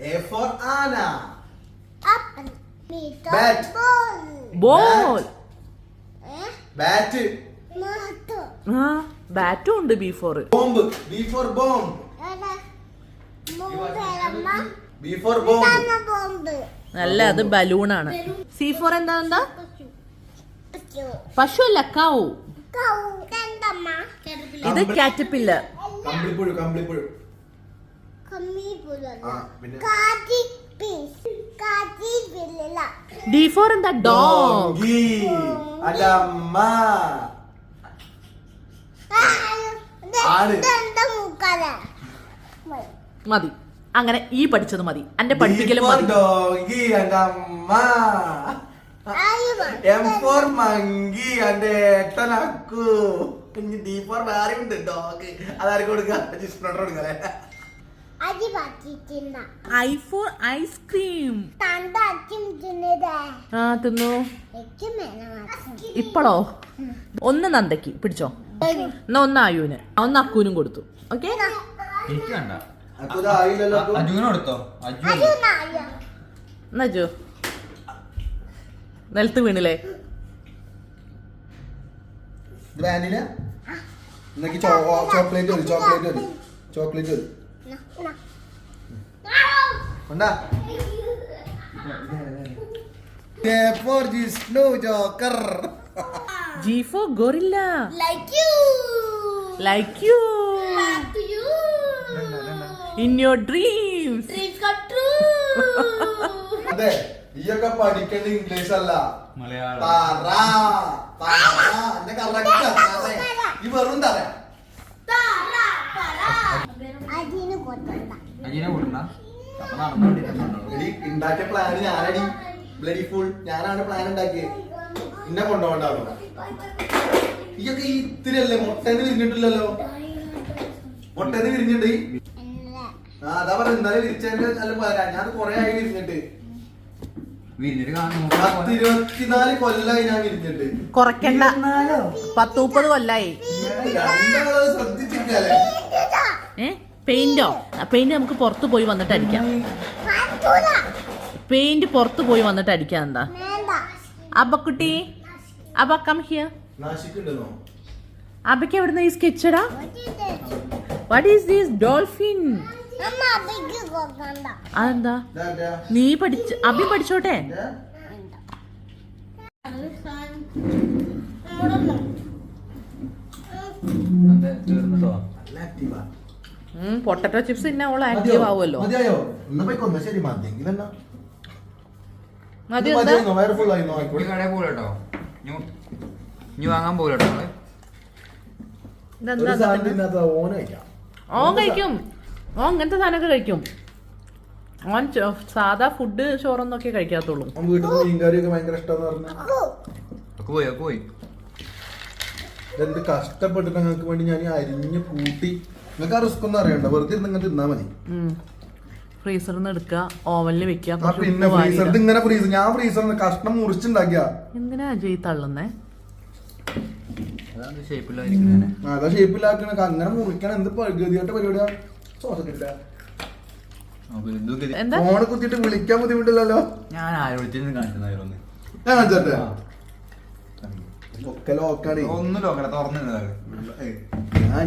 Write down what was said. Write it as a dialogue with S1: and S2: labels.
S1: A for Anna.
S2: Apple.
S1: Bat.
S2: ball. Eh?
S1: Bat.
S3: ബാറ്റും ഉണ്ട് B for
S1: Bomb. B for bomb.
S2: Ada. Bomba.
S1: B for bomb.
S2: Tana bomba.
S3: അല്ല അത് ബലൂണാണ് C four എന്താ എന്താ. പശു അല്ല കൗ. ഇത് കാറ്റപ്പില്ല
S1: കമ്പിളിപ്പുഴു കമ്പിളിപ്പുഴു
S3: ഡി ഫോർ എന്താ? ഡോഗ്. മതി. അങ്ങനെ ഈ പഠിച്ചത് മതി. എന്റെ പഠിപ്പിക്കലും മതി.
S1: എം ഫോർ മങ്കി എന്റെ ഏട്ടനക്കു ഇനി ഡി ഫോർ വേറെ ഉണ്ട് ഡോഗ്. അതാരും കൊടുക്ക? ജിസ്പ്ലോട്ടർ കൊടുക്കല്ലേ
S2: അജി തിന്ന
S3: ഐ ഫോർ ഐസ്ക്രീം
S2: തണ്ട അച്ഛൻ തിന്നതേ
S3: ആ തിന്നു.
S2: എനിക്ക്
S3: ഒന്ന് നന്ദയ്ക്ക് പിടിച്ചോ. എന്നാ ഒന്ന് ആയുവിന്. ഒന്ന് അക്കൂനും കൊടുത്തു. ഓക്കെ?
S4: എനിക്ക് വേണ്ട. അജുവിനെ കൊടുത്തോ? അജു
S3: എന്നാ ജോ നിലത്ത് വീണില്ലേ?
S1: ചോക്ലേറ്റ് ചോക്ലേറ്റ് ചോക്ലേറ്റ് കൊണ്ടാ? For Jisnu joker
S3: G for gorilla
S2: like you
S3: like you in your dreams
S2: dreams come true
S1: അതെ ഈയൊക്കെ പഠിക്കേണ്ട ഇംഗ്ലീഷ് അല്ല.
S4: മലയാളം.
S1: പറ പറ. എന്നെ correct ഈ വെറും തരാം
S2: അതിന് കൊത്തണ്ട
S4: അജുവിനെ കൊടുക്കണ്ട അപ്പൊ നടന്നോണ്ടിരിക്കുന്നുണ്ടോ
S1: എടി ഉണ്ടാക്കിയ പ്ലാൻ ഞാനടി. Bloody full. ഞാനാണ് പ്ലാൻ ഉണ്ടാക്കിയത് എന്നെ കൊണ്ടുപോകണ്ടാവും ഇതൊക്കെ ഇത്തിരിയല്ലേ? മുട്ടേന്ന് വിരിഞ്ഞിട്ടില്ലല്ലോ. മുട്ടേന്ന് വിരിഞ്ഞിട്ട്. ആ അതാ പറഞ്ഞ ഇന്നലെ വിരിച്ചതിന്റെ നല്ല പോരാ. ഞാൻ കൊറേ ആയി വിരിഞ്ഞിട്ട്. പത്ത് ഇരുപത്തിനാല് കൊല്ലായി ഞാൻ വിരിഞ്ഞിട്ട്.
S3: കുറയ്ക്കണ്ട. പത്ത് മുപ്പത് കൊല്ലായി.
S1: രണ്ടാളത് ശ്രദ്ധിച്ചിട്ടല്ലേ
S3: പെയിന്റോ പെയിന്റ് നമുക്ക് പുറത്ത് പോയി വന്നിട്ട് അടിക്കാം പെയിന്റ് പുറത്ത് പോയി വന്നിട്ട് അടിക്കാം എന്താ?
S2: അപ്പൊ
S3: അബക്കുട്ടി അബ കം ഹിയർ അബയ്ക്ക് എവിടുന്ന ഈ സ്കെച്ചടാ വാട്ട് ഈസ് ദീസ് ഡോൾഫിൻ അതെന്താ? നീ പഠിച്ച് അബി പഠിച്ചോട്ടെ?
S1: അതെ
S4: തീർന്നിട്ടോ?
S1: നല്ല active ആ.
S3: പൊട്ടറ്റോ ചിപ്സ് പിന്നെ അവൾ? ആക്റ്റീവ് ആവുമല്ലോ. മതി?
S4: ഇനി വാങ്ങാൻ
S3: ഓൻ കഴിക്കും. ഓൻ ഇങ്ങനത്തെ സാധനമൊക്കെ കഴിക്കും. ഓൻ സാധാ ഫുഡ് ചോറൊന്നൊക്കെ കഴിക്കാത്തുള്ളൂ.
S4: പോയി
S1: കഷ്ടപ്പെട്ടിട്ട് നിങ്ങൾക്ക് വേണ്ടി ഞാൻ അരിഞ്ഞ് കൂട്ടി നിങ്ങൾക്ക് ആ റിസ്ക് ഒന്നും അറിയണ്ട. വെറുതെ ഇരുന്ന് ഇങ്ങനെ തിന്നാ മതി.
S3: ഫ്രീസറിൽ നിന്ന് എടുക്കുക ഓവനിൽ വെക്കുക
S1: ആ പിന്നെ ഫ്രീസർ ഇങ്ങനെ ഫ്രീസർ ഞാൻ ഫ്രീസറിൽ കഷ്ണം മുറിച്ചുണ്ടാക്കിയ.
S3: എന്തിനാ അജയ് തള്ളുന്നേ?
S1: അതാ ഷേപ്പിലാക്കണ അങ്ങനെ മുറിക്കണം. എന്ത് ഗതിയായിട്ട് പരിപാടിയാ? ശ്വാസത്തില്ല
S3: എന്താ
S1: ഫോണ് കുത്തിയിട്ട് വിളിക്കാൻ ബുദ്ധിമുട്ടില്ലല്ലോ. ഞാൻ കാണിച്ചോട്ടെ ഒക്കെ ലോക്കാണ്
S4: ഒന്നും ലോക്കല തുറന്നിരുന്നതാണ്
S1: ഞാൻ